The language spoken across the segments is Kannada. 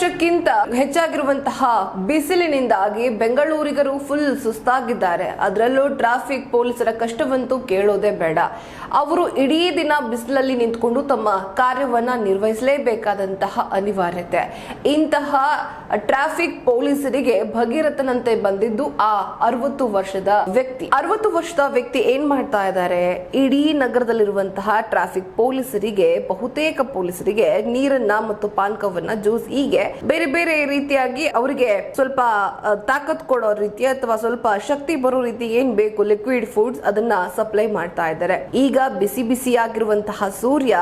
ವರ್ಷಕ್ಕಿಂತ ಹೆಚ್ಚಾಗಿರುವಂತಹ ಬಿಸಿಲಿನಿಂದಾಗಿ ಬೆಂಗಳೂರಿಗರು ಫುಲ್ ಸುಸ್ತಾಗಿದ್ದಾರೆ. ಅದರಲ್ಲೂ ಟ್ರಾಫಿಕ್ ಪೊಲೀಸರ ಕಷ್ಟವಂತೂ ಕೇಳೋದೇ ಬೇಡ. ಅವರು ಇಡೀ ದಿನ ಬಿಸಿಲಲ್ಲಿ ನಿಂತ್ಕೊಂಡು ತಮ್ಮ ಕಾರ್ಯವನ್ನ ನಿರ್ವಹಿಸಲೇಬೇಕಾದಂತಹ ಅನಿವಾರ್ಯತೆ. ಇಂತಹ ಟ್ರಾಫಿಕ್ ಪೊಲೀಸರಿಗೆ ಭಗೀರಥನಂತೆ ಬಂದಿದ್ದು ಆ ಅರವತ್ತು ವರ್ಷದ ವ್ಯಕ್ತಿ. ಅರವತ್ತು ವರ್ಷದ ವ್ಯಕ್ತಿ ಏನ್ ಮಾಡ್ತಾ ಇದ್ದಾರೆ? ಇಡೀ ನಗರದಲ್ಲಿರುವಂತಹ ಟ್ರಾಫಿಕ್ ಪೊಲೀಸರಿಗೆ, ಬಹುತೇಕ ಪೊಲೀಸರಿಗೆ ನೀರನ್ನ ಮತ್ತು ಪಾನಕವನ್ನ ಜ್ಯೂಸ್ ಹೀಗೆ ಬೇರೆ ಬೇರೆ ರೀತಿಯಾಗಿ ಅವರಿಗೆ ಸ್ವಲ್ಪ ತಾಕತ್ ಕೊಡೋ ರೀತಿ ಅಥವಾ ಸ್ವಲ್ಪ ಶಕ್ತಿ ಬರೋ ರೀತಿ ಏನ್ ಬೇಕು ಲಿಕ್ವಿಡ್ ಫುಡ್ಸ್ ಅದನ್ನ ಸಪ್ಲೈ ಮಾಡ್ತಾ ಇದ್ದಾರೆ. ಈಗ ಬಿಸಿ ಬಿಸಿ ಆಗಿರುವಂತಹ ಸೂರ್ಯ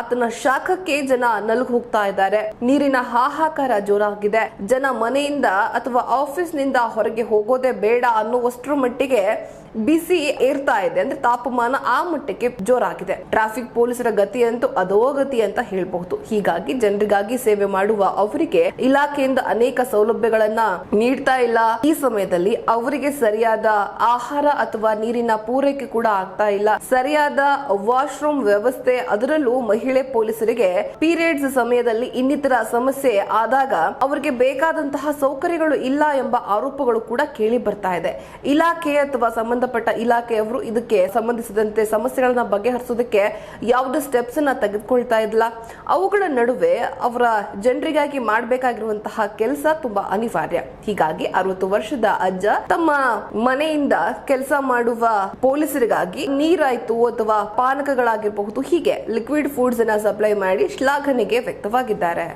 ಆತನ ಶಾಖಕ್ಕೆ ಜನ ನಲುಗ್ ಹೋಗ್ತಾ ಇದ್ದಾರೆ. ನೀರಿನ ಹಾಹಾಕಾರ ಜೋರಾಗಿದೆ. ಜನ ಮನೆಯಿಂದ ಅಥವಾ ಆಫೀಸ್ನಿಂದ ಹೊರಗೆ ಹೋಗೋದೇ ಬೇಡ ಅನ್ನುವಷ್ಟರ ಮಟ್ಟಿಗೆ ಬಿಸಿ ಏರ್ತಾ ಇದೆ. ಅಂದ್ರೆ ತಾಪಮಾನ ಆ ಮಟ್ಟಕ್ಕೆ ಜೋರಾಗಿದೆ. ಟ್ರಾಫಿಕ್ ಪೊಲೀಸರ ಗತಿ ಅಂತೂ ಅಧೋಗತಿ ಅಂತ ಹೇಳ್ಬಹುದು. ಹೀಗಾಗಿ ಜನರಿಗಾಗಿ ಸೇವೆ ಮಾಡುವ ಅವರಿಗೆ ಇಲಾಖೆಯಿಂದ ಅನೇಕ ಸೌಲಭ್ಯಗಳನ್ನ ನೀಡ್ತಾ ಇಲ್ಲ. ಈ ಸಮಯದಲ್ಲಿ ಅವರಿಗೆ ಸರಿಯಾದ ಆಹಾರ ಅಥವಾ ನೀರಿನ ಪೂರೈಕೆ ಕೂಡ ಆಗ್ತಾ ಇಲ್ಲ. ಸರಿಯಾದ ವಾಶ್ರೂಮ್ ವ್ಯವಸ್ಥೆ ಅದರಲ್ಲೂ ಮಹಿಳೆ ಪೊಲೀಸರಿಗೆ ಪೀರಿಯಡ್ಸ್ ಸಮಯದಲ್ಲಿ ಇನ್ನಿತರ ಸಮಸ್ಯೆ ಆದಾಗ ಅವರಿಗೆ ಬೇಕಾದಂತಹ ಸೌಕರ್ಯಗಳು ಇಲ್ಲ ಎಂಬ ಆರೋಪಗಳು ಕೂಡ ಕೇಳಿ ಬರ್ತಾ ಇದೆ. ಇಲಾಖೆ ಅಥವಾ ಸಂಬಂಧಪಟ್ಟ ಇಲಾಖೆಯವರು ಇದಕ್ಕೆ ಸಂಬಂಧಿಸಿದಂತೆ ಸಮಸ್ಯೆಗಳನ್ನ ಬಗೆಹರಿಸೋದಕ್ಕೆ ಯಾವುದೇ ಸ್ಟೆಪ್ಸ್ ತೆಗೆದುಕೊಳ್ತಾ ಇಲ್ಲ ಅವುಗಳ ನಡುವೆ ಅವರ ಜನರಿಗಾಗಿ ಮಾಡಬೇಕಾಗಿರುವಂತಹ ಕೆಲಸ ತುಂಬಾ ಅನಿವಾರ್ಯ. ಹೀಗಾಗಿ ಅರವತ್ತು ವರ್ಷದ ಅಜ್ಜ ತಮ್ಮ ಮನೆಯಿಂದ ಕೆಲಸ ಮಾಡುವ ಪೊಲೀಸರಿಗಾಗಿ ನೀರಾಯ್ತು ಅಥವಾ ಪಾನಕಗಳಾಗಿರಬಹುದು ಹೀಗೆ ಲಿಕ್ವಿಡ್ ಫುಡ್ಸ್ ಅನ್ನ ಸಪ್ಲೈ ಮಾಡಿ ಶ್ಲಾಘನೆಗೆ ವ್ಯಕ್ತವಾಗಿದ್ದಾರೆ.